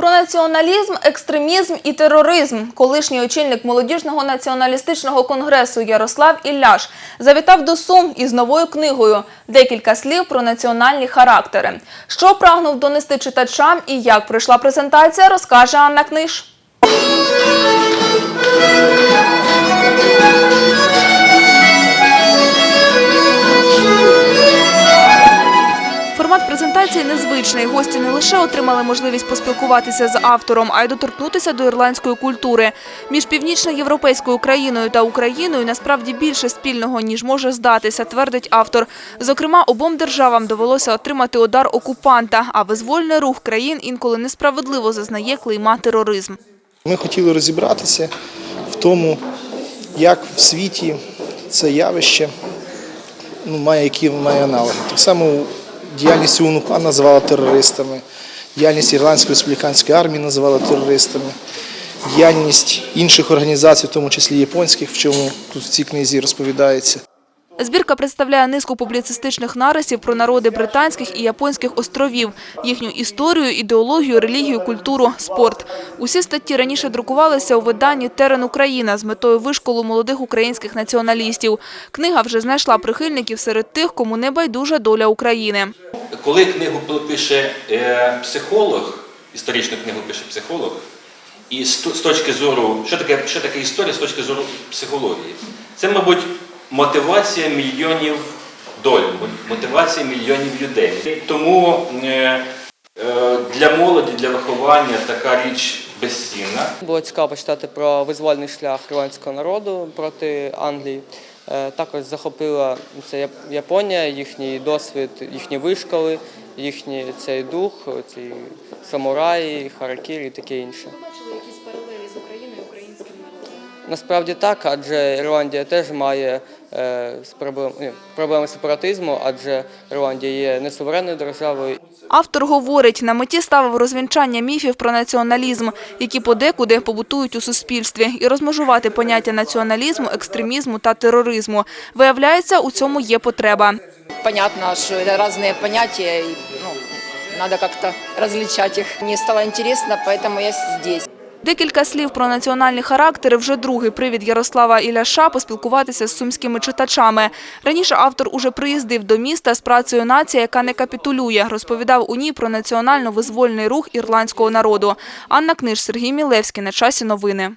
Про націоналізм, екстремізм і тероризм колишній очільник молодіжного націоналістичного конгресу Ярослав Ілляш завітав до Сум із новою книгою «Декілька слів про національні характери». Що прагнув донести читачам і як пройшла презентація, розкаже Анна Книж. Формат презентації незвичний. Гості не лише отримали можливість поспілкуватися з автором, а й доторкнутися до ірландської культури. Між північноєвропейською країною та Україною насправді більше спільного, ніж може здатися, твердить автор. Зокрема, обом державам довелося отримати удар окупанта, а визвольний рух країн інколи несправедливо зазнає клейма тероризм. Ми хотіли розібратися в тому, як в світі це явище ну, має які має аналоги. Так само діяльність УНУПА називала терористами, діяльність Ірландської республіканської армії називала терористами, діяльність інших організацій, в тому числі японських, в чому тут в цій книзі розповідається. Збірка представляє низку публіцистичних нарисів про народи британських і японських островів, їхню історію, ідеологію, релігію, культуру, спорт. Усі статті раніше друкувалися у виданні «Терен Україна» з метою вишколу молодих українських націоналістів. Книга вже знайшла прихильників серед тих, кому не байдужа доля України. Коли книгу пише е, психолог, історичну книгу пише психолог, і з, точки зору, що таке, що таке історія з точки зору психології? Це, мабуть, мотивація мільйонів доль, мотивація мільйонів людей. Тому е, е, для молоді, для виховання така річ безцінна. Було цікаво почитати про визвольний шлях ірландського народу проти Англії. Е, Також захопила це Японія, їхній досвід, їхні вишколи, їхній цей дух, ці самураї, харакірі і таке інше. бачили якісь паралелі з Україною українським народом? Насправді так, адже Ірландія теж має з проблем, ні, проблеми сепаратизму, адже Ірландія є не суверенною державою Автор говорить, на меті ставив розвінчання міфів про націоналізм, які подекуди побутують у суспільстві, і розмежувати поняття націоналізму, екстремізму та тероризму. Виявляється, у цьому є потреба. Понятно, что это разные понятия, и ну, надо как-то различать их. Мне стало интересно, поэтому я здесь. Декілька слів про національні характери вже другий привід Ярослава Іляша поспілкуватися з сумськими читачами. Раніше автор уже приїздив до міста з працею «Нація, яка не капітулює». Розповідав у ній про національно-визвольний рух ірландського народу. Анна Книж, Сергій Мілевський. На часі новини.